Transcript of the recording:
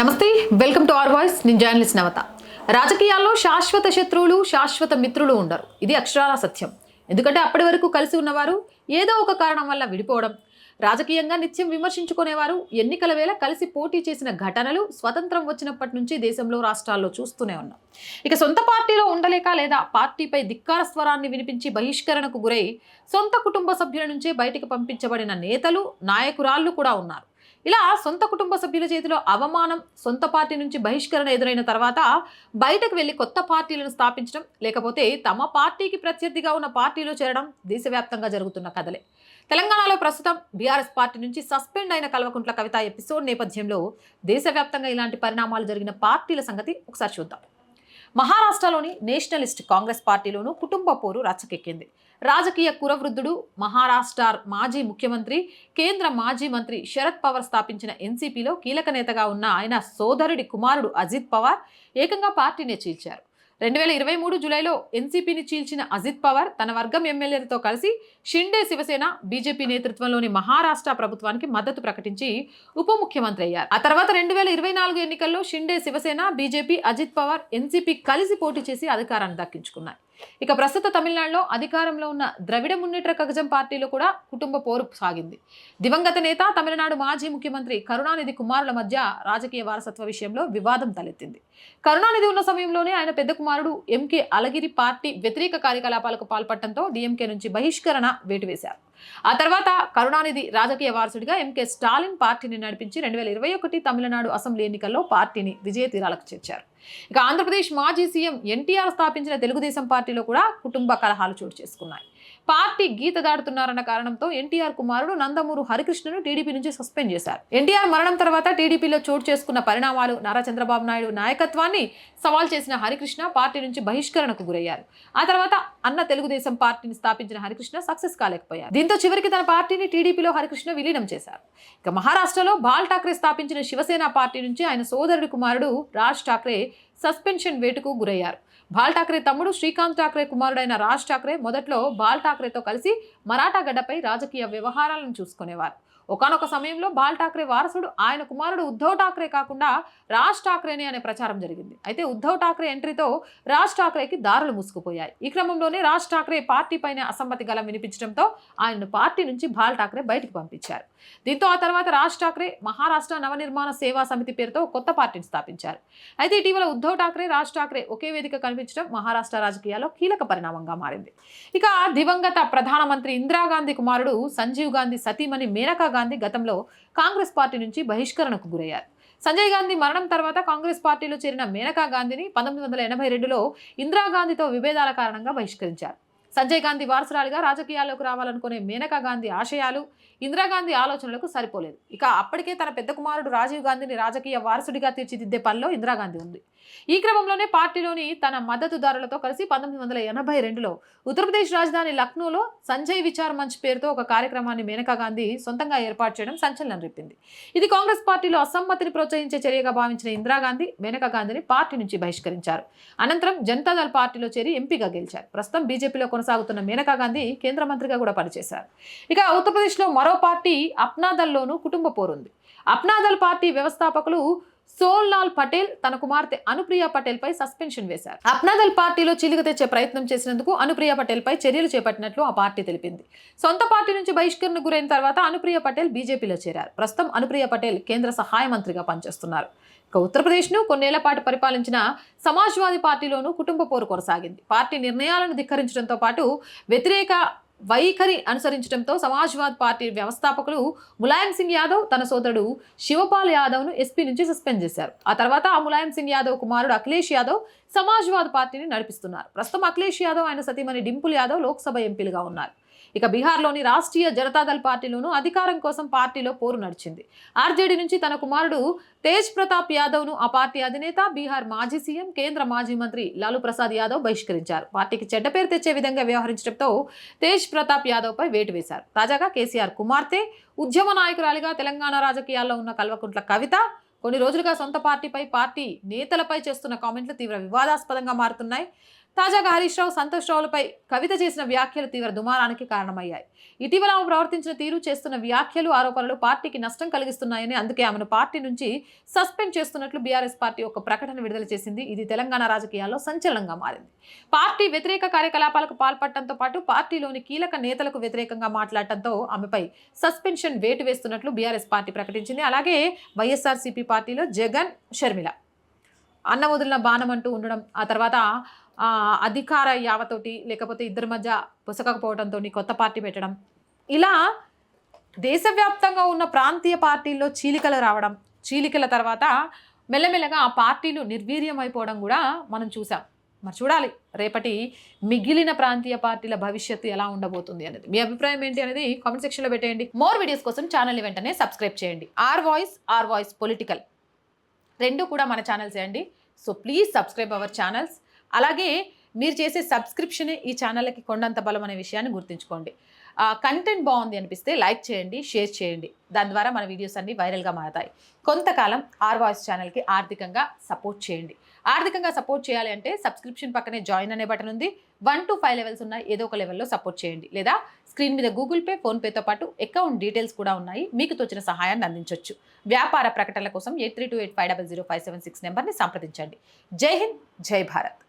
నమస్తే welcome to our voice. నేను journalist Navata. రాజకీయాల్లో శాశ్వత శత్రువులు శాశ్వత మిత్రులు ఉండరు. ఇది అక్షరాల సత్యం. ఎందుకంటే అప్పటి వరకు కలిసి ఉన్నవారు ఏదో ఒక కారణం వల్ల విడిపోవడం రాజకీయంగా నిత్యం విమర్శించుకునేవారు ఎన్నికల వేళ కలిసి పోటీ చేసిన ఘటనలు స్వతంత్రం వచ్చినప్పటి నుంచి దేశంలో రాష్ట్రాల్లో చూస్తూనే ఉన్నాం. ఇక సొంత పార్టీలో ఉండలేక లేదా పార్టీపై ధిక్కార స్వరాన్ని వినిపించి బహిష్కరణకు గురై సొంత కుటుంబ సభ్యుల నుంచే బయటికి పంపించబడిన నేతలు నాయకురాళ్ళు కూడా ఉన్నారు. ఇలా సొంత కుటుంబ సభ్యుల చేతిలో అవమానం సొంత పార్టీ నుంచి బహిష్కరణ ఎదురైన తర్వాత బయటకు వెళ్ళి కొత్త పార్టీలను స్థాపించడం లేకపోతే తమ పార్టీకి ప్రత్యర్థిగా ఉన్న పార్టీలో చేరడం దేశవ్యాప్తంగా జరుగుతున్న కథలే. తెలంగాణలో ప్రస్తుతం బీఆర్ఎస్ పార్టీ నుంచి సస్పెండ్ అయిన కల్వకుంట్ల కవిత ఎపిసోడ్ నేపథ్యంలో దేశవ్యాప్తంగా ఇలాంటి పరిణామాలు జరిగిన పార్టీల సంగతి ఒకసారి చూద్దాం. మహారాష్ట్రలోని నేషనలిస్ట్ కాంగ్రెస్ పార్టీలోనూ కుటుంబ పోరు రచ్చకెక్కింది. రాజకీయ కురవృద్ధుడు మహారాష్ట్ర మాజీ ముఖ్యమంత్రి కేంద్ర మాజీ మంత్రి శరద్ పవార్ స్థాపించిన ఎన్సీపీలో కీలక నేతగా ఉన్న ఆయన సోదరుడి కుమారుడు అజిత్ పవార్ ఏకంగా పార్టీనే చీల్చారు. రెండు వేల ఇరవై మూడు జూలైలో ఎన్సీపీని చీల్చిన అజిత్ పవార్ తన వర్గం ఎమ్మెల్యేలతో కలిసి షిండే శివసేన బీజేపీ నేతృత్వంలోని మహారాష్ట్ర ప్రభుత్వానికి మద్దతు ప్రకటించి ఉప ముఖ్యమంత్రి అయ్యారు. ఆ తర్వాత రెండు వేల ఇరవై నాలుగు ఎన్నికల్లో షిండే శివసేన బీజేపీ అజిత్ పవార్ ఎన్సీపీ కలిసి పోటీ చేసి అధికారాన్ని దక్కించుకున్నాయి. ఇక ప్రస్తుత తమిళనాడులో అధికారంలో ఉన్న ద్రవిడ మున్నేట్ర కగజం పార్టీలో కూడా కుటుంబ పోరు సాగింది. దివంగత నేత తమిళనాడు మాజీ ముఖ్యమంత్రి కరుణానిధి కుమారుల మధ్య రాజకీయ వారసత్వ విషయంలో వివాదం తలెత్తింది. కరుణానిధి ఉన్న సమయంలోనే ఆయన పెద్ద కుమారుడు ఎంకే అలగిరి పార్టీ వ్యతిరేక కార్యకలాపాలకు పాల్పడటంతో డిఎంకే నుంచి బహిష్కరణ వేటు వేశారు. ఆ తర్వాత కరుణానిధి రాజకీయ వారసుడిగా ఎంకే స్టాలిన్ పార్టీని నడిపించి రెండు వేల ఇరవై ఒకటి తమిళనాడు అసెంబ్లీ ఎన్నికల్లో పార్టీని విజయ తీరాలకు చేర్చారు. ఇక ఆంధ్రప్రదేశ్ మాజీ సీఎం ఎన్టీఆర్ స్థాపించిన తెలుగుదేశం పార్టీలో కూడా కుటుంబ కలహాలు చోటు చేసుకున్నాయి. పార్టీ గీత దాడుతున్నారన్న కారణంతో ఎన్టీఆర్ కుమారుడు నందమూరు హరికృష్ణను టీడీపీ నుంచి సస్పెండ్ చేశారు. ఎన్టీఆర్ మరణం తర్వాత టీడీపీలో చోటు చేసుకున్న పరిణామాలు నారా చంద్రబాబు నాయుడు నాయకత్వాన్ని సవాల్ చేసిన హరికృష్ణ పార్టీ నుంచి బహిష్కరణకు గురయ్యారు. ఆ తర్వాత అన్న తెలుగుదేశం పార్టీని స్థాపించిన హరికృష్ణ సక్సెస్ కాలేకపోయారు. దీంతో చివరికి తన పార్టీని టీడీపీలో హరికృష్ణ విలీనం చేశారు. ఇక మహారాష్ట్రలో బాల్ ఠాక్రే స్థాపించిన శివసేన పార్టీ నుంచి ఆయన సోదరుడి కుమారుడు రాజ్ ఠాక్రే సస్పెన్షన్ వేటుకు గురయ్యారు. బాల్ ఠాక్రే తమ్ముడు శ్రీకాంత్ ఠాక్రే కుమారుడైన రాజ్ ఠాక్రే మొదట్లో బాల్ ఠాక్రేతో కలిసి మరాఠా గడ్డపై రాజకీయ వ్యవహారాలను చూసుకునేవారు. ఒకనొక సమయంలో బాల్ ఠాక్రే వారసుడు ఆయన కుమారుడు ఉద్ధవ్ ఠాక్రే కాకుండా రాజ్ ఠాక్రేనే అనే ప్రచారం జరిగింది. అయితే ఉద్ధవ్ ఠాక్రే ఎంట్రీతో రాజ్ ఠాక్రేకి దారులు మూసుకుపోయాయి. ఈ క్రమంలోనే రాజ్ ఠాక్రే పార్టీ పైన అసమ్మతి గలం వినిపించడంతో ఆయనను పార్టీ నుంచి బాల్ ఠాక్రే బయటకు పంపించారు. దీంతో ఆ తర్వాత రాజ్ ఠాక్రే మహారాష్ట్ర నవనిర్మాణ సేవా సమితి పేరుతో కొత్త పార్టీని స్థాపించారు. అయితే ఇటీవల ఉద్ధవ్ ఠాక్రే రాజ్ ఠాక్రే ఒకే వేదిక కనిపించడం మహారాష్ట్ర రాజకీయాల్లో కీలక పరిణామంగా మారింది. ఇక దివంగత ప్రధానమంత్రి ఇందిరాగాంధీ కుమారుడు సంజీవ్ గాంధీ సతీమణి మేనకా గాంధీ గాంధీ గతంలో కాంగ్రెస్ పార్టీ నుంచి బహిష్కరణకు గురయ్యారు. సంజయ్ గాంధీ మరణం తర్వాత కాంగ్రెస్ పార్టీలో చేరిన మేనకా గాంధీని పంతొమ్మిది వందల ఎనభై రెండులో ఇందిరాగాంధీతో విభేదాల కారణంగా బహిష్కరించారు. సంజయ్ గాంధీ వారసురాలిగా రాజకీయాల్లోకి రావాలనుకునే మేనకా గాంధీ ఆశయాలు ఇందిరాగాంధీ ఆలోచనలకు సరిపోలేదు. ఇక అప్పటికే తన పెద్ద కుమారుడు రాజీవ్ గాంధీని రాజకీయ వారసుడిగా తీర్చిదిద్దే పనిలో ఇందిరాగాంధీ ఉంది. ఈ క్రమంలోనే పార్టీలోని తన మద్దతుదారులతో కలిసి పంతొమ్మిది వందల ఎనభై రెండులో ఉత్తరప్రదేశ్ రాజధాని లక్నోలో సంజయ్ విచార్ మంచ్ పేరుతో ఒక కార్యక్రమాన్ని మేనకా గాంధీ సొంతంగా ఏర్పాటు చేయడం సంచలనం రేపింది. ఇది కాంగ్రెస్ పార్టీలో అసమ్మతిని ప్రోత్సహించే చర్యగా భావించిన ఇందిరాగాంధీ మేనకా గాంధీని పార్టీ నుంచి బహిష్కరించారు. అనంతరం జనతాదళ్ పార్టీలో చేరి ఎంపీగా గెలిచారు. ప్రస్తుతం బీజేపీలో కొనసాగుతున్న మేనకా గాంధీ కేంద్ర మంత్రిగా కూడా పనిచేశారు. ఇక ఉత్తరప్రదేశ్లో మరో పార్టీ అప్నాదల్లోనూ కుటుంబ పోరుంది. అప్నాదల్ పార్టీ వ్యవస్థాపకులు సోన్లాల్ పటేల్ తన కుమార్తె అనుప్రియ పటేల్ పై సస్పెన్షన్ వేశారు. అప్నాదల్ పార్టీలో చిలుగు తెచ్చే ప్రయత్నం చేసినందుకు అనుప్రియ పటేల్ పై చర్యలు చేపట్టినట్లు ఆ పార్టీ తెలిపింది. సొంత పార్టీ నుంచి బహిష్కరణ గురైన తర్వాత అనుప్రియ పటేల్ బీజేపీలో చేరారు. ప్రస్తుతం అనుప్రియ పటేల్ కేంద్ర సహాయ మంత్రిగా పనిచేస్తున్నారు. ఇక ఉత్తరప్రదేశ్ను కొన్నేళ్ళ పాటు పరిపాలించిన సమాజ్వాదీ పార్టీలోనూ కుటుంబ పోరు కొనసాగింది. పార్టీ నిర్ణయాలను ధిక్కరించడంతో పాటు వ్యతిరేక వైఖరి అనుసరించడంతో సమాజ్వాద్ పార్టీ వ్యవస్థాపకులు ములాయం సింగ్ యాదవ్ తన సోదరుడు శివపాల్ యాదవ్ను ఎస్పీ నుంచి సస్పెండ్ చేశారు. ఆ తర్వాత ఆ ములాయం సింగ్ యాదవ్ కుమారుడు అఖిలేష్ యాదవ్ సమాజ్వాద్ పార్టీని నడిపిస్తున్నారు. ప్రస్తుతం అఖిలేష్ యాదవ్ ఆయన సతీమణి డింపుల్ యాదవ్ లోక్సభ ఎంపీలుగా ఉన్నారు. ఇక బీహార్లోని రాష్ట్రీయ జనతాదళ్ పార్టీలోనూ అధికారం కోసం పార్టీలో పోరు నడిచింది. ఆర్జేడీ నుంచి తన కుమారుడు తేజ్ ప్రతాప్ యాదవ్ను ఆ పార్టీ అధినేత బీహార్ మాజీ సీఎం కేంద్ర మాజీ మంత్రి లాలూ ప్రసాద్ యాదవ్ బహిష్కరించారు. పార్టీకి చెడ్డ పేరు తెచ్చే విధంగా వ్యవహరించడంతో తేజ్ ప్రతాప్ యాదవ్పై వేటు వేశారు. తాజాగా కేసీఆర్ కుమార్తె ఉద్యమ నాయకురాలిగా తెలంగాణ రాజకీయాల్లో ఉన్న కల్వకుంట్ల కవిత కొన్ని రోజులుగా సొంత పార్టీపై పార్టీ నేతలపై చేస్తున్న కామెంట్లు తీవ్ర వివాదాస్పదంగా మారుతున్నాయి. తాజాగా హరీష్ రావు సంతోష్ రావులపై కవిత చేసిన వ్యాఖ్యలు తీవ్ర దుమారానికి కారణమయ్యాయి. ఇటీవల ఆమె ప్రవర్తించిన తీరు చేస్తున్న వ్యాఖ్యలు ఆరోపణలు పార్టీకి నష్టం కలిగిస్తున్నాయని అందుకే ఆమెను పార్టీ నుంచి సస్పెండ్ చేస్తున్నట్లు బీఆర్ఎస్ పార్టీ ఒక ప్రకటన విడుదల చేసింది. ఇది తెలంగాణ రాజకీయాల్లో సంచలనంగా మారింది. పార్టీ వ్యతిరేక కార్యకలాపాలకు పాల్పడటంతో పాటు పార్టీలోని కీలక నేతలకు వ్యతిరేకంగా మాట్లాడటంతో ఆమెపై సస్పెన్షన్ వేటు వేస్తున్నట్లు బీఆర్ఎస్ పార్టీ ప్రకటించింది. అలాగే వైఎస్ఆర్సీపీ పార్టీలో జగన్ షర్మిల. అన్న వదిలిన బాణం అంటూ ఉండడం ఆ తర్వాత అధికార యావతోటి లేకపోతే ఇద్దరి మధ్య పుసకకపోవడంతో కొత్త పార్టీ పెట్టడం. ఇలా దేశవ్యాప్తంగా ఉన్న ప్రాంతీయ పార్టీల్లో చీలికలు రావడం చీలికల తర్వాత మెల్లమెల్లగా ఆ పార్టీలు నిర్వీర్యం అయిపోవడం కూడా మనం చూసాం. మరి చూడాలి రేపటి మిగిలిన ప్రాంతీయ పార్టీల భవిష్యత్తు ఎలా ఉండబోతుంది అనేది. మీ అభిప్రాయం ఏంటి అనేది కామెంట్ సెక్షన్లో పెట్టేయండి. మోర్ వీడియోస్ కోసం ఛానల్ వెంటనే సబ్స్క్రైబ్ చేయండి. Our voice our voice political. రెండు కూడా మన ఛానల్స్ అండి. So please subscribe our channels. అలాగే మీరు చేసే సబ్స్క్రిప్షనే ఈ ఛానల్కి కొండంత బలం అనే విషయాన్ని గుర్తుంచుకోండి. కంటెంట్ బాగుంది అనిపిస్తే లైక్ చేయండి షేర్ చేయండి. దాని ద్వారా మన వీడియోస్ అన్ని వైరల్గా మారతాయి. కొంతకాలం ఆర్ వాయిస్ ఛానల్కి ఆర్థికంగా సపోర్ట్ చేయండి. ఆర్థికంగా సపోర్ట్ చేయాలి అంటే సబ్స్క్రిప్షన్ పక్కనే జాయిన్ అనే బటన్ ఉంది. వన్ టు ఫైవ్ లెవెల్స్ ఉన్నాయి ఏదో ఒక లెవెల్లో సపోర్ట్ చేయండి. లేదా స్క్రీన్ మీద గూగుల్ పే ఫోన్పేతో పాటు అకౌంట్ డీటెయిల్స్ కూడా ఉన్నాయి. మీకు తోచిన సహాయాన్ని అందించవచ్చు వ్యాపార ప్రకటనల కోసం eight three two eight five double zero five seven six నెంబర్ని సంప్రదించండి. జై హింద్ జై భారత్.